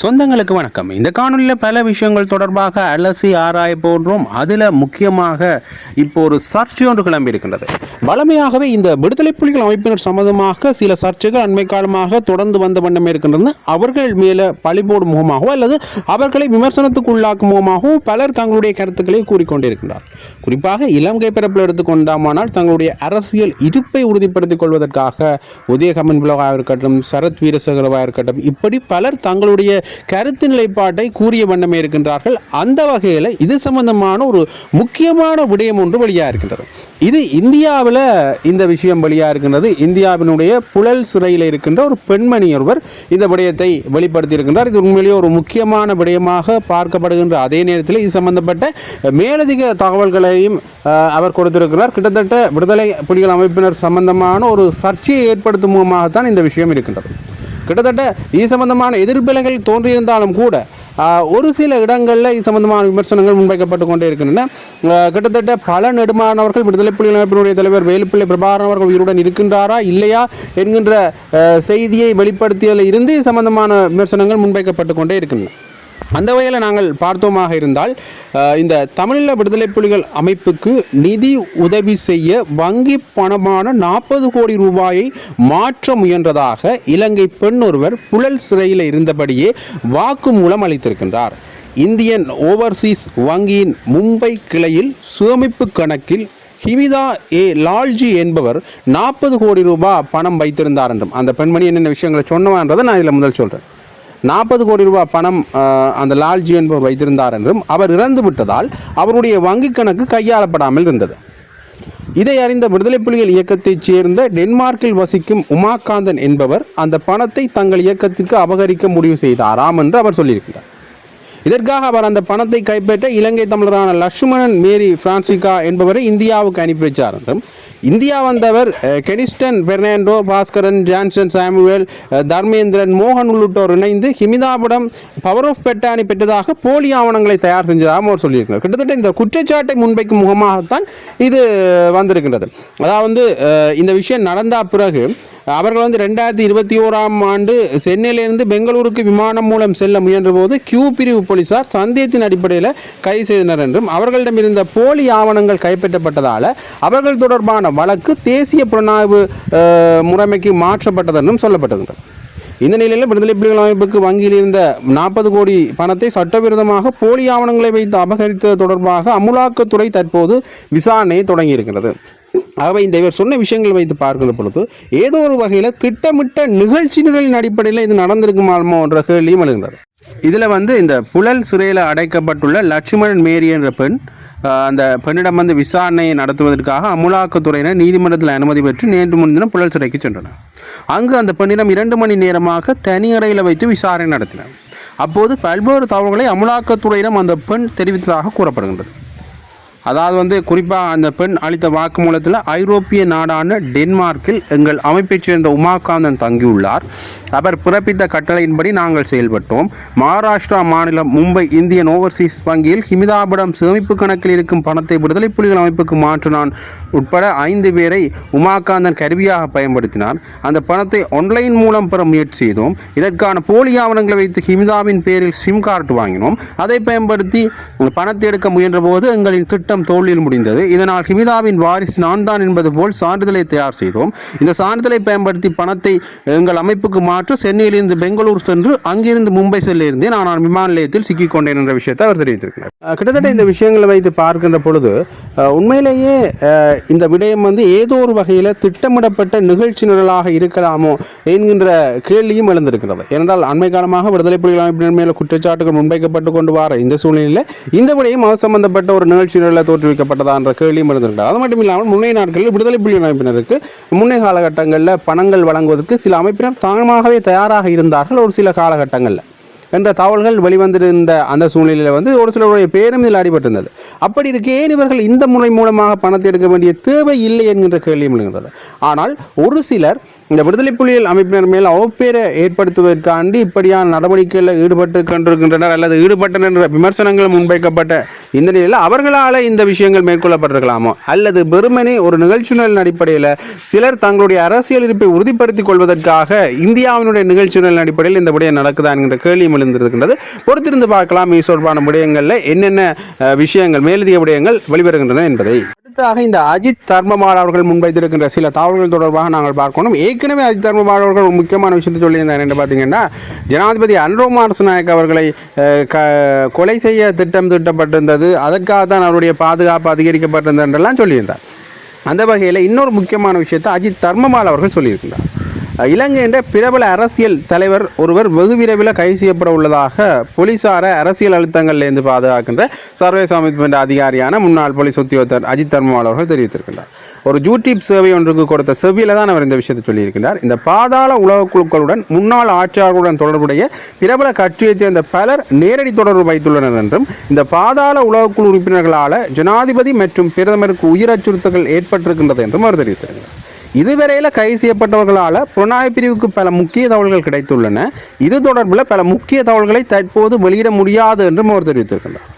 சொந்தங்களுக்கு வணக்கம். இந்த காணொலியில் பல விஷயங்கள் தொடர்பாக அலசி ஆராய போன்றோம். அதில் முக்கியமாக இப்போ ஒரு சர்ச்சை ஒன்று கிளம்பி இருக்கின்றது. வளமையாகவே இந்த விடுதலை புலிகள் அமைப்பினர் சம்மந்தமாக சில சர்ச்சைகள் அண்மை காலமாக தொடர்ந்து வந்த வண்ணமே இருக்கின்றன. அவர்கள் மேலே பழிபோடும் முகமாகவோ அல்லது அவர்களை விமர்சனத்துக்கு உள்ளாக்கும் முகமாகவோ பலர் தங்களுடைய கருத்துக்களை கூறிக்கொண்டிருக்கின்றார். குறிப்பாக இலங்கை பிறப்பில் எடுத்துக்கொண்டாமானால் தங்களுடைய அரசியல் இருப்பை உறுதிப்படுத்திக் கொள்வதற்காக உதயகமன் விழாவாக இருக்கட்டும் சரத் வீரசகரவாக இருக்கட்டும் இப்படி பலர் தங்களுடைய கருத்து நிலைப்பாட்டை கூறிய வண்ணமே இருக்கின்றார்கள். அந்த வகையில் இது சம்பந்தமான ஒரு முக்கியமான விடயம் ஒன்று வெளியாக இருக்கின்றது. இது இந்தியாவில் இந்த விஷயம் வெளியாக இருக்கின்றது. இந்தியாவினுடைய புழல் சிறையில் இருக்கின்ற ஒரு பெண்மணி ஒருவர் இந்த விடயத்தை வெளிப்படுத்தி இருக்கின்றார். இது உண்மையிலேயே ஒரு முக்கியமான விடயமாக பார்க்கப்படுகின்ற அதே நேரத்தில் இது சம்பந்தப்பட்ட மேலதிக தகவல்களையும் அவர் கொடுத்திருக்கிறார். கிட்டத்தட்ட விடுதலை புலிகள் அமைப்பினர் சம்பந்தமான ஒரு சர்ச்சையை ஏற்படுத்தும் முகமாகத்தான் இந்த விஷயம் இருக்கின்றது. கிட்டத்தட்ட இது சம்பந்தமான எதிர்ப்பிலங்கள் தோன்றியிருந்தாலும் கூட ஒரு சில இடங்களில் இது சம்பந்தமான விமர்சனங்கள் முன்வைக்கப்பட்டு கொண்டே இருக்கின்றன. கிட்டத்தட்ட பல நெடுமானவர்கள் விடுதலை புலிகள் அமைப்பினுடைய தலைவர் வேலுப்பிள்ளை பிரபாகரன் அவர்கள் உயிருடன் இருக்கின்றாரா இல்லையா என்கின்ற செய்தியை வெளிப்படுத்தியதில் இருந்து இது சம்பந்தமான விமர்சனங்கள் முன்வைக்கப்பட்டு கொண்டே இருக்கின்றன. அந்த வகையில் நாங்கள் பார்த்தோமாக இருந்தால் இந்த தமிழீழ விடுதலை புலிகள் அமைப்புக்கு நிதி உதவி செய்ய வங்கி பணமான நாற்பது கோடி ரூபாயை மாற்ற முயன்றதாக இலங்கை பெண் ஒருவர் புழல் சிறையில் இருந்தபடியே வாக்குமூலம் அளித்திருக்கின்றார். இந்தியன் ஓவர்சீஸ் வங்கியின் மும்பை கிளையில் சேமிப்பு கணக்கில் ஹிமிதா ஏ லால்ஜி என்பவர் நாற்பது கோடி ரூபாய் பணம் வைத்திருந்தார் என்றும். அந்த பெண்மணி என்னென்ன விஷயங்களை சொன்னவான்றதை நான் இதில் முதல் சொல்கிறேன் நாற்பது கோடி ரூபாய் பணம் அந்த லால்ஜி என்பவர் வைத்திருந்தார் என்றும் அவர் இறந்து விட்டதால் அவருடைய வங்கிக் கணக்கு கையாளப்படாமல் இருந்தது. இதை அறிந்த விடுதலை புலிகள் இயக்கத்தைச் சேர்ந்த டென்மார்க்கில் வசிக்கும் உமாகாந்தன் என்பவர் அந்த பணத்தை தங்கள் இயக்கத்திற்கு அபகரிக்க முடிவு செய்தாராம் என்று அவர் சொல்லியிருக்கிறார். இதற்காக அவர் அந்த பணத்தை கைப்பற்ற இலங்கை தமிழரான லட்சுமணன் மேரி பிரான்சிகா என்பவரை இந்தியாவுக்கு அனுப்பி வைச்சார் என்றும் இந்தியா வந்தவர் Keniston Fernando Bhaskaran Johnson Samuel Dharmendran மோகன் உள்ளிட்டோர் இணைந்து ஹிமிதாபுரம் பவர் ஆஃப் பெட்டானி பெற்றதாக போலி ஆவணங்களை தயார் செஞ்சதாக அவர் சொல்லியிருக்கிறார். கிட்டத்தட்ட இந்த குற்றச்சாட்டை முன்வைக்கும் முகமாகத்தான் இது வந்திருக்கின்றது. அதாவது இந்த விஷயம் நடந்த பிறகு அவர்கள் வந்து ரெண்டாயிரத்தி இருபத்தி ஓராம் ஆண்டு சென்னையிலிருந்து பெங்களூருக்கு விமானம் மூலம் செல்ல முயன்றபோது கியூ பிரிவு போலீசார் சந்தேகத்தின் அடிப்படையில் கைது செய்தனர் என்றும் அவர்களிடம் இருந்த போலி ஆவணங்கள் கைப்பற்றப்பட்டதால் அவர்கள் தொடர்பான வழக்கு தேசிய புலனாய்வு முறைமைக்கு முறைமைக்கு மாற்றப்பட்டதென்றும் சொல்லப்பட்டிருந்தது. இந்த நிலையில் விடுதலை புலிகள் அமைப்புக்கு வங்கியில் இருந்த நாற்பது கோடி பணத்தை சட்டவிரோதமாக போலி ஆவணங்களை வைத்து அபகரித்தது தொடர்பாக அமுலாக்கத்துறை தற்போது விசாரணையை தொடங்கியிருக்கிறது. ஆகவே இந்த இவர் சொன்ன விஷயங்கள் வைத்து பார்க்கிற பொழுது ஏதோ ஒரு வகையில் திட்டமிட்ட நிகழ்ச்சிகளின் அடிப்படையில் இது நடந்திருக்குமாமோ என்ற கேள்வியும் எழுகின்றது. இதில் வந்து இந்த புழல் சிறையில் அடைக்கப்பட்டுள்ள லட்சுமணன் மேரி என்ற பெண் அந்த பெண்ணிடம் வந்து விசாரணையை நடத்துவதற்காக அமுலாக்கத்துறையினர் நீதிமன்றத்தில் அனுமதி பெற்று நேற்று முன்தினம் புழல் சிறைக்கு சென்றனர். அங்கு அந்த பெண்ணிடம் இரண்டு மணி நேரமாக தனி அறையில் வைத்து விசாரணை நடத்தினர். அப்போது பல்வேறு தகவல்களை அமுலாக்கத்துறையிடம் அந்த பெண் தெரிவித்ததாக கூறப்படுகின்றது. அதாவது வந்து குறிப்பாக அந்த பெண் அளித்த வாக்குமூலத்தில் ஐரோப்பிய நாடான டென்மார்க்கில் எங்கள் அமைப்பைச் சேர்ந்த உமாகாந்தன் தங்கியுள்ளார். அவர் பிறப்பித்த கட்டளையின்படி நாங்கள் செயல்பட்டோம். மகாராஷ்டிரா மாநிலம் மும்பை இந்தியன் ஓவர்சீஸ் வங்கியில் ஹிமிதாபுரம் சேமிப்பு கணக்கில் இருக்கும் பணத்தை விடுதலை புலிகள் அமைப்புக்கு மாற்ற நான் உட்பட ஐந்து பேரை உமாகாந்தன் கருவியாக பயன்படுத்தினார். அந்த பணத்தை ஆன்லைன் மூலம் பெற முயற்சி செய்தோம். இதற்கான போலி ஆவணங்களை வைத்து ஹிமிதாவின் பேரில் சிம் கார்டு வாங்கினோம். அதை பயன்படுத்தி பணத்தை எடுக்க முயன்றபோது எங்களின் திட்டம் தோல்வியில் முடிந்தது. இதனால் ஹிமிதாவின் வாரிசு நான் தான் என்பது போல் சான்றிதழை தயார் செய்தோம். இந்த சான்றிதழை பயன்படுத்தி பணத்தை எங்கள் அமைப்புக்கு மாற்ற சென்னையிலிருந்து பெங்களூர் சென்று அங்கிருந்து மும்பை செல்ல இருந்தேன் ஆனால் விமான நிலையத்தில் சிக்கிக்கொண்டேன் என்ற விஷயத்தை அவர் தெரிவித்திருக்கிறார். கிட்டத்தட்ட இந்த விஷயங்களை வைத்து பார்க்கின்ற பொழுது உண்மையிலேயே இந்த விடயம் வந்து ஏதோ ஒரு வகையில் திட்டமிடப்பட்ட நிகழ்ச்சி நிரலாக இருக்கலாமோ என்கின்ற கேள்வியும் எழுந்திருக்கிறது. ஏனென்றால் அண்மை காலமாக விடுதலை புலிகள் அமைப்பினர் மேல குற்றச்சாட்டுகள் முன்வைக்கப்பட்டு கொண்டு வர இந்த சூழ்நிலையில் இந்த விடயம் அது சம்பந்தப்பட்ட ஒரு நிகழ்ச்சி நிரலில் தோற்றுவிக்கப்பட்டதா என்ற கேள்வியும் எழுந்திருக்கிறது அது மட்டும் இல்லாமல் முன்னைய நாட்களில் விடுதலை புலி அமைப்பினருக்கு முன்னைய காலகட்டங்களில் பணங்கள் வழங்குவதற்கு சில அமைப்பினர் தாமாகவே தயாராக இருந்தார்கள் ஒரு சில காலகட்டங்களில். என்ற தகவல்கள் வெளிவந்திருந்த அந்த சூழ்நிலையில் வந்து ஒரு சிலருடைய பேரும் இதில் அடிபட்டிருந்தது. அப்படி இருக்க ஏன் இவர்கள் இந்த முறை மூலமாக பணத்தை எடுக்க வேண்டிய தேவை இல்லை என்கின்ற கேள்வியும் எழுகிறது ஆனால் ஒரு சிலர் இந்த விடுதலை புலிகள் அமைப்பினர் மேல் அவப்பேரை ஏற்படுத்துவதற்காண்டி இப்படியான நடவடிக்கைகளில் ஈடுபட்டு கொண்டிருக்கின்றனர் அல்லது ஈடுபட்டனர் என்ற விமர்சனங்கள் முன்வைக்கப்பட்ட இந்த நிலையில் அவர்களால் இந்த விஷயங்கள் மேற்கொள்ளப்பட்டிருக்கலாமோ? அல்லது வெறுமனே ஒரு நிகழ்ச்சிநிலை அடிப்படையில் சிலர் தங்களுடைய அரசியல் இருப்பை உறுதிப்படுத்திக் கொள்வதற்காக இந்தியாவினுடைய நிகழ்ச்சிநிலை அடிப்படையில் இந்த விடயம் நடக்குதா என்கின்ற கேள்வியும் எழுந்திருக்கின்றது. பொறுத்திருந்து பார்க்கலாம். இது தொடர்பான விடயங்களில் என்னென்ன விஷயங்கள் மேலதிக விடயங்கள் வெளிவருகின்றன என்பதை. அடுத்ததாக இந்த அஜித் தர்மமால் அவர்கள் முன்வைத்திருக்கின்ற சில தகவல்கள் தொடர்பாக நாங்கள் பார்க்கணும். ஏற்கனவே அஜித் தர்மபால் அவர்கள் ஒரு முக்கியமான விஷயத்தை சொல்லியிருந்தார். என்று பார்த்தீங்கன்னா ஜனாதிபதி அன்ரோமார் நாயக் அவர்களை க கொலை செய்ய திட்டம் திட்டப்பட்டிருந்தது. அதற்காக தான் அவருடைய பாதுகாப்பு அதிகரிக்கப்பட்டிருந்தது என்றெல்லாம் சொல்லியிருந்தார். அந்த வகையில் இன்னொரு முக்கியமான விஷயத்தை அஜித் தர்மமால் அவர்கள் சொல்லியிருக்கிறார் இலங்கையின் பிரபல அரசியல் தலைவர் ஒருவர் வெகு விரைவில் கைது செய்யப்பட உள்ளதாக போலீசார அரசியல் அழுத்தங்கள்லேருந்து பாதுகாக்கின்ற சர்வதேச அமைப்பின் அதிகாரியான முன்னாள் போலீஸ் உத்தியோகத்தர் அஜித் தர்மவால் அவர்கள் தெரிவித்திருக்கின்றார். ஒரு யூடியூப் சேவை ஒன்றுக்கு கொடுத்த செவியில் தான் அவர் இந்த விஷயத்தை சொல்லியிருக்கிறார் இந்த பாதாள உலக குழுக்களுடன் முன்னாள் ஆட்சியாளர்களுடன் தொடர்புடைய பிரபல கட்சியைச் சேர்ந்த பலர் நேரடி தொடர்பு வைத்துள்ளனர் என்றும் இந்த பாதாள உலகக்குழு உறுப்பினர்களால் ஜனாதிபதி மற்றும் பிரதமருக்கு உயிர் அச்சுறுத்தல்கள் ஏற்பட்டிருக்கின்றது என்றும் அவர் தெரிவித்திருக்கிறார். இதுவரையில் கைது செய்யப்பட்டவர்களால் புலனாய்வு பிரிவுக்கு பல முக்கிய தகவல்கள் கிடைத்துள்ளன. இது தொடர்பில் பல முக்கிய தகவல்களை தற்போது வெளியிட முடியாது என்றும் அவர் தெரிவித்திருக்கின்றார்.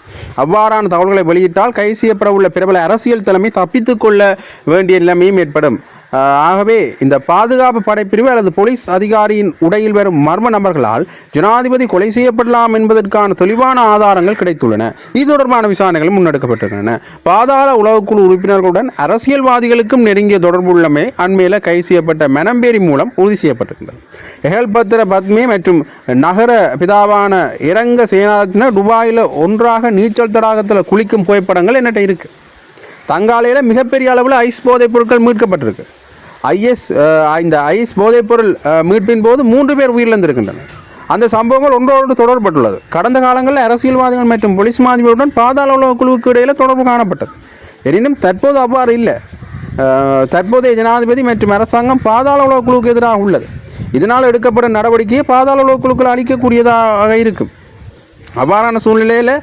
அவ்வாறான தகவல்களை வெளியிட்டால் கைது செய்யப்பட உள்ள பிரபல அரசியல் தலைமை தப்பித்துக்கொள்ள வேண்டிய நிலைமையும் ஏற்படும். ஆகவே இந்த பாதுகாப்பு படைப்பிரிவு அல்லது போலீஸ் அதிகாரியின் உடையில் வரும் மர்ம நபர்களால் ஜனாதிபதி கொலை செய்யப்படலாம் என்பதற்கான தெளிவான ஆதாரங்கள் கிடைத்துள்ளன. இது தொடர்பான விசாரணைகள் முன்னெடுக்கப்பட்டிருக்கின்றன. பாதாள உளவுக்குழு உறுப்பினர்களுடன் அரசியல்வாதிகளுக்கும் நெருங்கிய தொடர்பு உள்ளமே அண்மையில் கைது செய்யப்பட்ட மெனம்பேரி மூலம் உறுதி செய்யப்பட்டிருக்கின்றது எகல்பத்திர பத்மே மற்றும் நகர பிதாவான இரங்க சேனாத்தினர் துபாயில் ஒன்றாக நீச்சல் தடாகத்தில் குளிக்கும் புகைப்படங்கள் என்னட்ட இருக்குது தங்காலையில் மிகப்பெரிய அளவில் ஐஸ் போதைப் பொருட்கள் மீட்கப்பட்டிருக்கு. ஐஎஸ் இந்த ஐஎஸ் போதைப்பொருள் மீட்பின் போது மூன்று பேர் உயிரிழந்திருக்கின்றனர். அந்த சம்பவங்கள் ஒன்றோடு தொடர்பட்டுள்ளது. கடந்த காலங்களில் அரசியல்வாதிகள் மற்றும் போலீஸ் மாதிரியுடன் பாதாள உலக குழுவுக்கு இடையில் தொடர்பு காணப்பட்டது. எனினும் தற்போது அவ்வாறு இல்லை. தற்போதைய ஜனாதிபதி மற்றும் அரசாங்கம் பாதாள உலக குழுவுக்கு எதிராக உள்ளது. இதனால் எடுக்கப்படும் நடவடிக்கையை பாதாள உலக குழுக்கள் அளிக்கக்கூடியதாக இருக்கும். அவ்வாறான சூழ்நிலையில்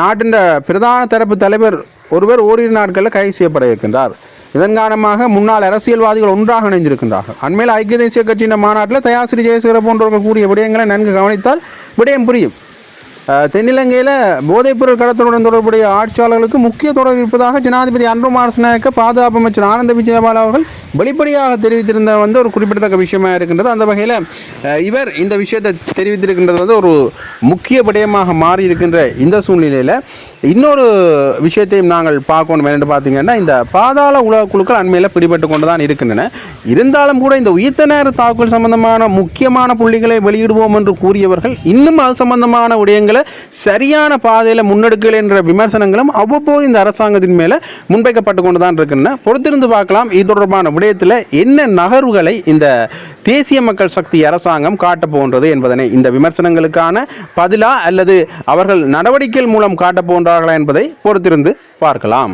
நாட்டின் பிரதான தரப்பு தலைவர் ஒருவர் ஓரிரு நாட்களில் கைது செய்யப்பட இருக்கின்றார். இதன் காரணமாக முன்னாள் அரசியல்வாதிகள் ஒன்றாக இணைந்திருக்கின்றார்கள். அண்மையில் ஐக்கிய தேசிய கட்சியின் மாநாட்டில் தயாசிரி ஜெயசேகர போன்றவர்கள் கூறிய விடயங்களை நன்கு கவனித்தால் விடயம் புரியும். தென்னிலங்கையில் போதைப்பொருள் கடத்தலுடன் தொடர்புடைய ஆட்சியாளர்களுக்கு முக்கிய தொடர்பு இருப்பதாக ஜனாதிபதி அன்ருமார் நாயக்க பாதுகாப்பு அமைச்சர் ஆனந்த விஜயபால அவர்கள் வெளிப்படையாக தெரிவித்திருந்த வந்து ஒரு குறிப்பிடத்தக்க விஷயமாக இருக்கின்றது. அந்த வகையில் இவர் இந்த விஷயத்தை தெரிவித்திருக்கின்றது வந்து ஒரு முக்கிய விடயமாக மாறி இருக்கின்ற இந்த சூழ்நிலையில் இன்னொரு விஷயத்தையும் நாங்கள் பார்க்கணும் என்று பார்த்தீங்கன்னா இந்த பாதாள உலக குழுக்கள் அண்மையில் பிடிபட்டு கொண்டு தான் இருக்கின்றன. இருந்தாலும் கூட இந்த உயிர்த்த நேர தாக்குதல் சம்பந்தமான முக்கியமான புள்ளிகளை வெளியிடுவோம் என்று கூறியவர்கள் இன்னும் அது சம்பந்தமான விடயங்களை சரியான பாதையில் முன்னெடுக்கல என்ற விமர்சனங்களும் அவ்வப்போது இந்த அரசாங்கத்தின் மேலே முன்வைக்கப்பட்டு கொண்டு தான் இருக்கின்றன. பொறுத்திருந்து பார்க்கலாம் இது தொடர்பான விடயத்தில் என்ன நகர்வுகளை இந்த தேசிய மக்கள் சக்தி அரசாங்கம் காட்டப்போன்றது என்பதனை இந்த விமர்சனங்களுக்கான பதிலா அல்லது அவர்கள் நடவடிக்கைகள் மூலம் காட்டப்போன்ற போன்றார்களா என்பதை பொறுத்திருந்து பார்க்கலாம்.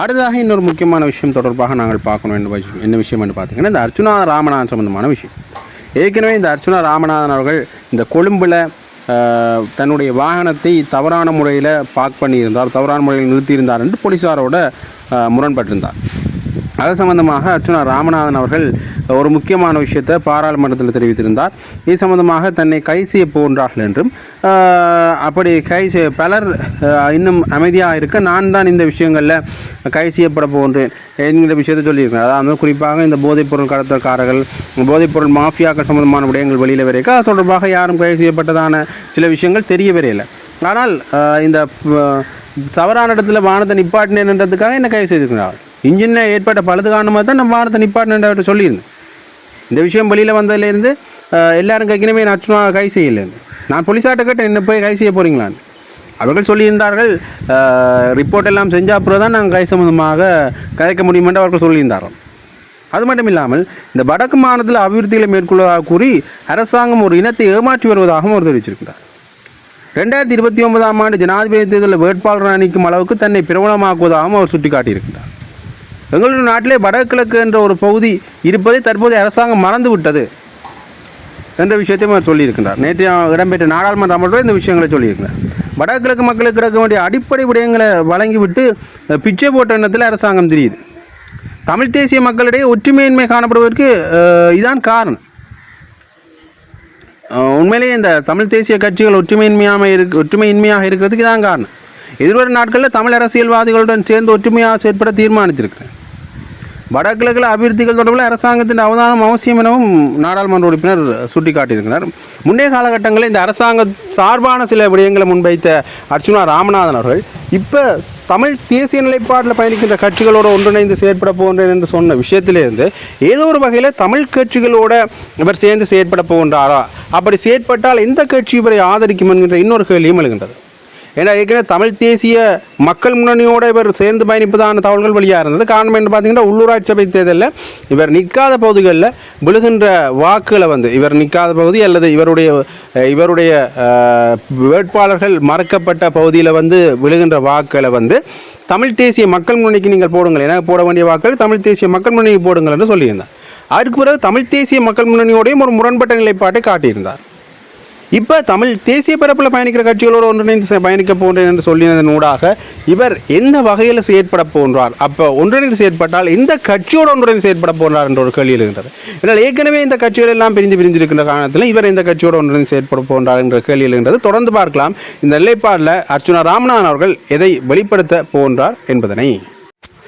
அடுத்ததாக இன்னொரு முக்கியமான விஷயம் தொடர்பாக நாங்கள் பார்க்கணும் என்ன விஷயம் என்ன விஷயம் என்று பார்த்தீங்கன்னா இந்த அர்ச்சுனா ராமநாதன் சம்பந்தமான விஷயம். ஏற்கனவே இந்த அர்ச்சுனா ராமநாதன் அவர்கள் இந்த கொழும்பில் தன்னுடைய வாகனத்தை தவறான முறையில் பார்க் பண்ணியிருந்தார் தவறான முறையில் நிறுத்தியிருந்தார் என்று போலீஸாரோட முரண்பட்டிருந்தார். அது சம்பந்தமாக அர்ச்சுனா ராமநாதன் அவர்கள் ஒரு முக்கியமான விஷயத்தை பாராளுமன்றத்தில் தெரிவித்திருந்தார். இது சம்பந்தமாக தன்னை கை செய்ய போன்றார்கள் என்றும் அப்படி கை செய்ய பலர் இன்னும் அமைதியாக இருக்க நான் தான் இந்த விஷயங்களில் கை செய்யப்பட போன்றேன் என்கிற விஷயத்தை சொல்லியிருக்கேன் அதாவது குறிப்பாக இந்த போதைப்பொருள் கடத்தல்காரர்கள் போதைப்பொருள் மாஃபியாக்கள் சம்பந்தமான விடயங்கள் வெளியில் வரைக்கும் அது தொடர்பாக யாரும் கைது செய்யப்பட்டதான சில விஷயங்கள் தெரிய வரையில்லை ஆனால் இந்த தவறான இடத்துல வானத்தை நிப்பாட்டினேன்றதுக்காக என்ன கைது செய்திருக்கிறார் இன்ஜினில் ஏற்பட்ட பழுது காரணமாக தான் நம்ம வானத்தை நிப்பாட்டினு சொல்லியிருந்தேன் இந்த விஷயம் வெளியில் வந்ததுலேருந்து எல்லாரும் கைக்கினமே நான் சும்மா கை செய்யலைன்னு நான் போலீஸார்ட்ட கேட்டேன் என்ன போய் கை செய்ய போகிறீங்களான்னு அவர்கள் சொல்லியிருந்தார்கள் ரிப்போர்ட் எல்லாம் செஞ்ச அப்புறம் தான் நாங்கள் கை சம்மந்தமாக கதைக்க முடியும் என்று அவர்கள் சொல்லியிருந்தார்கள். அது மட்டும் இல்லாமல் இந்த வடக்கு மாநிலத்தில் அபிவிருத்திகளை மேற்கொள்வதாக கூறி அரசாங்கம் ஒரு இனத்தை ஏமாற்றி வருவதாகவும் அவர் தெரிவிச்சிருக்கிறார் ரெண்டாயிரத்தி இருபத்தி ஒன்பதாம் ஆண்டு ஜனாதிபதி தேர்தலில் வேட்பாளர் அணிக்கும் அளவுக்கு தன்னை பிரபலமாக்குவதாகவும் அவர் சுட்டிக்காட்டியிருக்கிறார். எங்களுடைய நாட்டிலே வடகிழக்கு என்ற ஒரு பகுதி இருப்பதை தற்போதைய அரசாங்கம் மறந்து விட்டது என்ற விஷயத்தையும் அவர் சொல்லியிருக்கிறார். நேற்று இடம்பெற்ற நாடாளுமன்ற அமர்வில் இந்த விஷயங்களை சொல்லியிருக்கிறார். வடகிழக்கு மக்களுக்கு கிடைக்க வேண்டிய அடிப்படை விடயங்களை வழங்கிவிட்டு பிச்சை போட்ட எண்ணத்தில் அரசாங்கம் தெரியுது. தமிழ் தேசிய மக்களிடையே ஒற்றுமையின்மை காணப்படுவதற்கு இதான் காரணம். உண்மையிலேயே இந்த தமிழ் தேசிய கட்சிகள் ஒற்றுமையின்மையாக இருக்கு ஒற்றுமையின்மையாக இருக்கிறதுக்கு இதான் காரணம். எதிர்வரும் நாட்களில் தமிழ் அரசியல்வாதிகளுடன் சேர்ந்து ஒற்றுமையாக செயற்பட தீர்மானித்திருக்கிறேன். வடகிழக்கில் அபிவிருத்திகள் தொடர்பில் அரசாங்கத்தின் அவதானம் அவசியம் எனவும் நாடாளுமன்ற உறுப்பினர் சுட்டிக்காட்டியிருக்கிறார். முன்னே காலகட்டங்களில் இந்த அரசாங்க சார்பான சில விடயங்களை முன்வைத்த அர்ச்சுனா ராமநாதன் அவர்கள் இப்போ தமிழ் தேசிய நிலைப்பாட்டில் பயணிக்கின்ற கட்சிகளோடு ஒன்றிணைந்து செயற்பட போகின்றேன் என்று சொன்ன விஷயத்திலிருந்து ஏதோ ஒரு வகையில் தமிழ் கட்சிகளோட இவர் சேர்ந்து செயற்பட போகின்றாரா? அப்படி செயற்பட்டால் எந்த கட்சி இவரை ஆதரிக்கும் என்கின்ற இன்னொரு கேள்வியும் எழுகின்றது. ஏன்னா ஏற்கனவே தமிழ் தேசிய மக்கள் முன்னணியோட இவர் சேர்ந்து பயணிப்பதான தகவல்கள் வெளியாக இருந்தது. காரணம் என்று பார்த்தீங்கன்னா உள்ளூராட்சி சபை தேர்தலில் இவர் நிற்காத பகுதிகளில் விழுகின்ற வாக்குகளை வந்து இவர் நிற்காத பகுதி அல்லது இவருடைய இவருடைய வேட்பாளர்கள் மறக்கப்பட்ட பகுதியில் வந்து விழுகின்ற வாக்குகளை வந்து தமிழ் தேசிய மக்கள் முன்னணிக்கு நீங்கள் போடுங்கள். என போட வேண்டிய வாக்குகள் தமிழ் தேசிய மக்கள் முன்னணிக்கு போடுங்கள் என்று சொல்லியிருந்தார். அதுக்கு பிறகு தமிழ் தேசிய மக்கள் முன்னணியோடையும் ஒரு முரண்பட்ட நிலைப்பாட்டை காட்டியிருந்தார். இப்போ தமிழ் தேசிய பரப்பில் பயணிக்கிற கட்சிகளோடு ஒன்றிணைந்து பயணிக்க போன்றேன் என்று சொல்லினதன் ஊடாக இவர் எந்த வகையில் செயற்பட போன்றார்? அப்போ ஒன்றிணைந்து செயற்பட்டால் எந்த கட்சியோடு ஒன்றிணைந்து செயற்பட போன்றார் என்ற ஒரு கேள்வி எழுகின்றது. ஏன்னால் ஏற்கனவே இந்த கட்சிகள் எல்லாம் பிரிஞ்சு பிரிஞ்சிருக்கின்ற காரணத்தில் இவர் எந்த கட்சியோடு ஒன்றிணைந்து செயற்பட போன்றார் என்ற கேள்வி எழுகின்றது. தொடர்ந்து பார்க்கலாம். இந்த நிலைப்பாடில் அர்ச்சுனா ராமநாதன் அவர்கள் எதை வெளிப்படுத்த போன்றார் என்பதனை.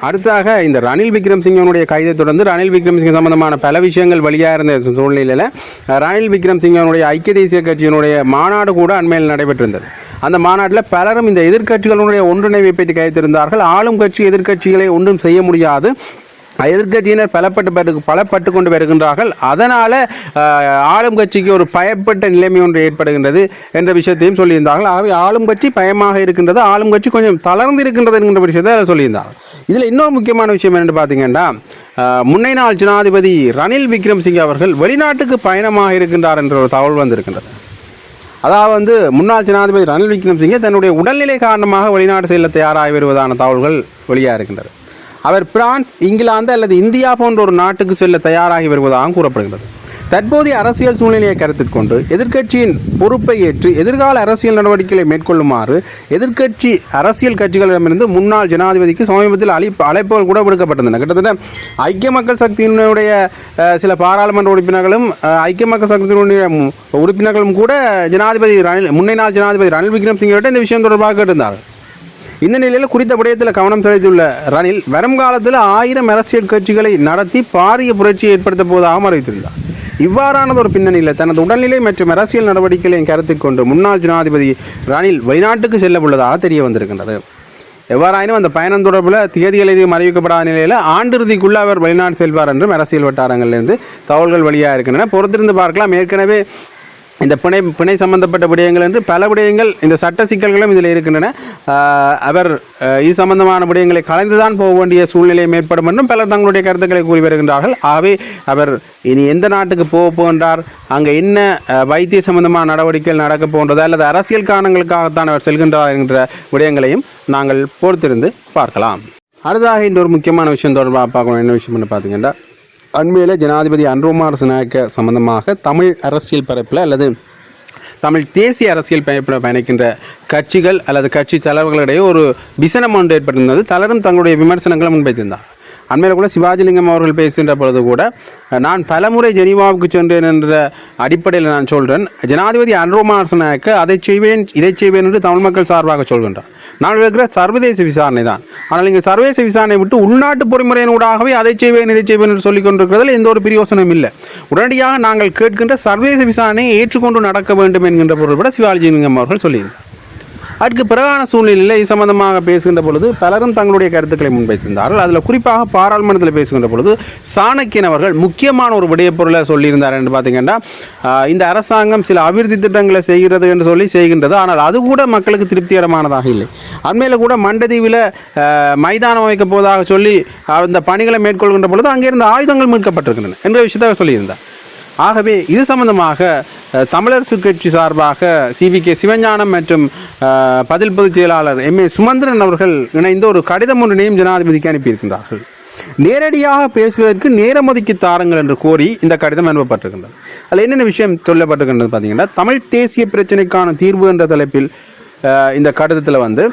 அடுத்தாக இந்த ரணில் விக்ரம்சிங்கனுடைய கைதை தொடர்ந்து ரணில் விக்ரம்சிங் சம்பந்தமான பல விஷயங்கள் வழியாக இருந்த சூழ்நிலையில் ரணில் விக்ரம்சிங்கனுடைய ஐக்கிய தேசிய கட்சியினுடைய மாநாடு கூட அண்மையில் நடைபெற்றிருந்தது. அந்த மாநாட்டில் பலரும் இந்த எதிர்க்கட்சிகளுடைய ஒன்றிணைவை பற்றி கைத்திருந்தார்கள் ஆளும் கட்சி எதிர்க்கட்சிகளை ஒன்றும் செய்ய முடியாது. எதிர்க்கட்சியினர் பலப்பட்டு பட்டு பலப்பட்டு கொண்டு வருகின்றார்கள். அதனால் ஆளும் கட்சிக்கு ஒரு பயப்பட்ட நிலைமை ஒன்று ஏற்படுகின்றது என்ற விஷயத்தையும் சொல்லியிருந்தார்கள். ஆகவே ஆளும் கட்சி பயமாக இருக்கின்றது. ஆளும் கட்சி கொஞ்சம் தளர்ந்து இருக்கின்றது என்கின்ற விஷயத்தை சொல்லியிருந்தார்கள். இதில் இன்னொரு முக்கியமான விஷயம் என்னென்னு பார்த்தீங்கன்னா முன்னை நாள் ஜனாதிபதி ரணில் விக்ரம்சிங்கே அவர்கள் வெளிநாட்டுக்கு பயணமாக இருக்கின்றார் என்ற ஒரு தகவல் வந்திருக்கின்றது. அதாவது வந்து முன்னாள் ஜனாதிபதி ரணில் விக்ரம்சிங்கே தன்னுடைய உடல்நிலை காரணமாக வெளிநாடு செல்ல தயாராகி வருவதான தகவல்கள் வெளியாக இருக்கின்றது அவர் பிரான்ஸ் இங்கிலாந்து அல்லது இந்தியா போன்ற ஒரு நாட்டுக்கு செல்ல தயாராகி வருவதாகவும் கூறப்படுகிறது. தற்போதைய அரசியல் சூழ்நிலையை கருத்தில் கொண்டு எதிர்க்கட்சியின் பொறுப்பை ஏற்று எதிர்கால அரசியல் நடவடிக்கைகளை மேற்கொள்ளுமாறு எதிர்க்கட்சி அரசியல் கட்சிகளிடமிருந்து முன்னாள் ஜனாதிபதிக்கு சமீபத்தில் அழைப்பு அழைப்புகள் கூட விடுக்கப்பட்டிருந்தன. கிட்டத்தட்ட ஐக்கிய மக்கள் சக்தியினுடைய சில பாராளுமன்ற உறுப்பினர்களும் ஐக்கிய மக்கள் சக்தியினுடைய உறுப்பினர்களும் கூட ஜனாதிபதி ரணில் முன்னே நாள் ஜனாதிபதி ரணில் விக்ரம்சிங்கிட்ட இந்த விஷயம் தொடர்பாக கேட்டிருந்தார்கள். இந்த நிலையில் குறித்த விடயத்தில் கவனம் செலுத்தியுள்ள ரணில் வரும் காலத்தில் ஆயிரம் அரசியல் கட்சிகளை நடத்தி பாரிய புரட்சியை ஏற்படுத்த போவதாக அறிவித்திருந்தார். இவ்வாறானது ஒரு பின்னணியில் தனது உடல்நிலை மற்றும் அரசியல் நடவடிக்கைகளையும் கருத்தில் கொண்டு முன்னாள் ஜனாதிபதி ரணில் வெளிநாட்டுக்கு செல்ல உள்ளதாக தெரிய வந்திருக்கின்றது. எவ்வாறாயினும் அந்த பயணம் தொடர்பில் திகதிகள் எதுவும் அறிவிக்கப்படாத நிலையில் ஆண்டிறுதிக்குள்ள அவர் வெளிநாடு செல்வார் என்றும் அரசியல் வட்டாரங்களிலிருந்து தகவல்கள் வெளியாக இருக்கின்றன பொறுத்திருந்து பார்க்கலாம். ஏற்கனவே இந்த பிணை பிணை சம்பந்தப்பட்ட விடயங்கள் என்று பல விடயங்கள் இந்த சட்ட சிக்கல்களும் இதில் இருக்கின்றன. அவர் இது சம்பந்தமான விடயங்களை கலந்துதான் போக வேண்டிய சூழ்நிலை ஏற்படும் என்றும் பலர் தங்களுடைய கருத்துக்களை கூறி வருகின்றார்கள். ஆகவே அவர் இனி எந்த நாட்டுக்கு போக போகின்றார்? அங்கே என்ன வைத்திய சம்பந்தமான நடவடிக்கைகள் நடக்கப் போன்றது அல்லது அரசியல் காரணங்களுக்காகத்தான் அவர் செல்கின்றார் என்ற விடயங்களையும் நாங்கள் பொறுத்திருந்து பார்க்கலாம். அடுத்ததாக இன்னொரு முக்கியமான விஷயம் தொடர்பாக பார்க்கணும். என்ன விஷயம்னு பார்த்தீங்கன்னா அண்மையில் ஜனாதிபதி அன்ரோமார் சினாக்க சம்பந்தமாக தமிழ் அரசியல் பரப்பில் அல்லது தமிழ் தேசிய அரசியல் பயப்பில் பயணிக்கின்ற கட்சிகள் அல்லது கட்சி தலைவர்களிடையே ஒரு விசனம் ஒன்று ஏற்பட்டிருந்தது. தளரும் தங்களுடைய விமர்சனங்களை முன்வைத்திருந்தார். அண்மையில் கூட சிவாஜிலிங்கம் அவர்கள் பேசுகின்ற பொழுது கூட நான் பலமுறை ஜெனீவாவுக்கு சென்றேன் என்ற அடிப்படையில் நான் சொல்கிறேன் ஜனாதிபதி அன்ரோமார் அதை செய்வேன் இதை செய்வேன் என்று தமிழ் மக்கள் சார்பாக சொல்கின்றார். நான் இருக்கிற சர்வதேச விசாரணை தான். ஆனால் நீங்கள் சர்வதேச விசாரணை விட்டு உள்நாட்டு பொறிமுறையினூடாகவே அதை செய்வேன் இதை செய்வேன் என்று சொல்லிக் கொண்டிருக்கிறதில் எந்த ஒரு பிரயோசனமும் இல்லை. உடனடியாக நாங்கள் கேட்கின்ற சர்வதேச விசாரணையை ஏற்றுக்கொண்டு நடக்க வேண்டும் என்கின்ற பொருள் கூட சிவாஜிலிங்கம் அவர்கள் சொல்லியிருந்தார். அதுக்கு பிறகான சூழ்நிலையில் இது சம்பந்தமாக பேசுகின்ற பொழுது பலரும் தங்களுடைய கருத்துக்களை முன்வைத்திருந்தார்கள். அதில் குறிப்பாக பாராளுமன்றத்தில் பேசுகின்ற பொழுது சாணக்கியன் அவர்கள் முக்கியமான ஒரு விடயப்பொருளை சொல்லியிருந்தார் என்று பார்த்தீங்கன்னா இந்த அரசாங்கம் சில அபிவிருத்தி திட்டங்களை செய்கிறது என்று சொல்லி செய்கின்றது. ஆனால் அது கூட மக்களுக்கு திருப்திகரமானதாக இல்லை. அண்மையில் கூட மண்டதீவில் மைதானம் அமைக்கப் போவதாக சொல்லி அந்த பணிகளை மேற்கொள்கின்ற பொழுது அங்கிருந்து ஆயுதங்கள் மீட்கப்பட்டிருக்கின்றன என்ற விஷயத்தை சொல்லியிருந்தார். ஆகவே இது சம்பந்தமாக அஹ், தமிழரசு கட்சி சார்பாக சிவி கே சிவஞானம் மற்றும் பதில் பொதுச் செயலாளர் எம் ஏ சுமந்திரன் அவர்கள் இணைந்து ஒரு கடிதம் ஒன்றினையும் ஜனாதிபதிக்கு அனுப்பியிருக்கின்றார்கள். நேரடியாக பேசுவதற்கு நேரம் ஒதுக்கி தாருங்கள் என்று கோரி இந்த கடிதம் அனுப்பப்பட்டிருக்கின்றது. அதில் என்னென்ன விஷயம் சொல்லப்பட்டிருக்கின்றது பார்த்தீங்கன்னா தமிழ் தேசிய பிரச்சனைக்கான தீர்வு என்ற தலைப்பில் இந்த கடிதத்தில் வந்து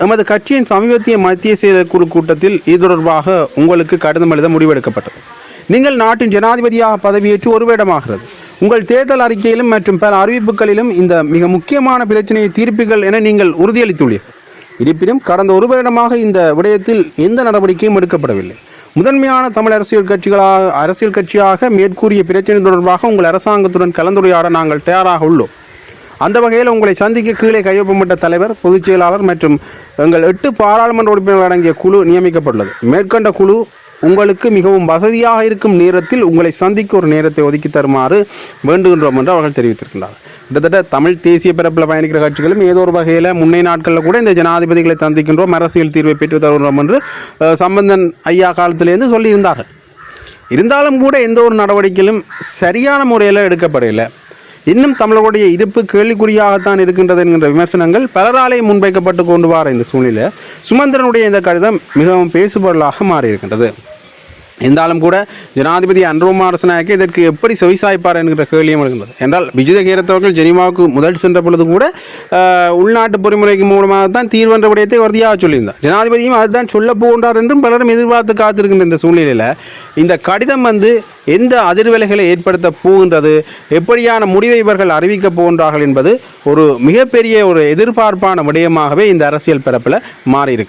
எமது கட்சியின் சமீபத்திய மத்திய செயற்குழு கூட்டத்தில் இது தொடர்பாக உங்களுக்கு கடிதம் எழுத முடிவெடுக்கப்பட்டது. நீங்கள் நாட்டின் ஜனாதிபதியாக பதவியேற்று ஒரு வருடமாகிறது. உங்கள் தேர்தல் அறிக்கையிலும் மற்றும் பல அறிவிப்புகளிலும் இந்த மிக முக்கியமான பிரச்சனையை தீர்ப்பீர்கள் என நீங்கள் உறுதியளித்துள்ளீர்கள் இருப்பினும் கடந்த ஒரு வருடமாக இந்த விடயத்தில் எந்த நடவடிக்கையும் எடுக்கப்படவில்லை. முதன்மையான தமிழ் அரசியல் கட்சிகளாக அரசியல் கட்சியாக மேற்கூறிய பிரச்சனை தொடர்பாக உங்கள் அரசாங்கத்துடன் கலந்துரையாட நாங்கள் தயாராக உள்ளோம். அந்த வகையில் உங்களை சந்திக்க கீழே கையொப்பமிட்ட தலைவர் பொதுச் செயலாளர் மற்றும் எங்கள் எட்டு பாராளுமன்ற உறுப்பினர்கள் அடங்கிய குழு நியமிக்கப்பட்டுள்ளது. மேற்கண்ட குழு உங்களுக்கு மிகவும் வசதியாக இருக்கும் நேரத்தில் உங்களை சந்திக்க ஒரு நேரத்தை ஒதுக்கி தருமாறு வேண்டுகின்றோம் என்று அவர்கள் தெரிவித்திருக்கின்றார். கிட்டத்தட்ட தமிழ் தேசிய பிறப்பில் பயணிக்கிற கட்சிகளும் ஏதோ ஒரு வகையில் முன்னை நாட்களில் கூட இந்த ஜனாதிபதிகளை சந்திக்கின்றோம் அரசியல் தீர்வை பெற்று தருகிறோம் என்று சம்பந்தன் ஐயா காலத்திலேருந்து சொல்லியிருந்தார்கள். இருந்தாலும் கூட எந்த ஒரு நடவடிக்கையிலும் சரியான முறையில் எடுக்கப்படவில்லை. இன்னும் தமிழருடைய இருப்பு கேள்விக்குறியாகத்தான் இருக்கின்றது என்கின்ற விமர்சனங்கள் பலராலே முன்வைக்கப்பட்டு கொண்டு வார இந்த சூழ்நிலை சுமந்திரனுடைய இந்த கடிதம் மிகவும் பேசுபொருளாக மாறியிருக்கின்றது. இருந்தாலும் கூட ஜனாதிபதி அன்ரோமா அரசனாக்கு இதற்கு எப்படி செவிசாய்ப்பார் என்கிற கேள்வியும் எழுகின்றது. என்றால் விஜித கேரத்தவர்கள் ஜெனிவாவுக்கு முதல் சென்ற பொழுது கூட உள்நாட்டு பொறிமுறைக்கு மூலமாக தான் தீர்வு என்ற விடயத்தை உறுதியாக சொல்லியிருந்தார். ஜனாதிபதியும் அதுதான் சொல்ல போகின்றார் என்றும் பலரும் எதிர்பார்த்து காத்திருக்கின்ற இந்த சூழ்நிலையில் இந்த கடிதம் வந்து எந்த அதிர்வலைகளை ஏற்படுத்த போகின்றது எப்படியான முடிவை இவர்கள் அறிவிக்கப் போகின்றார்கள் என்பது ஒரு மிகப்பெரிய ஒரு எதிர்பார்ப்பான விடயமாகவே இந்த அரசியல் பரப்பில் மாறியிருக்கு.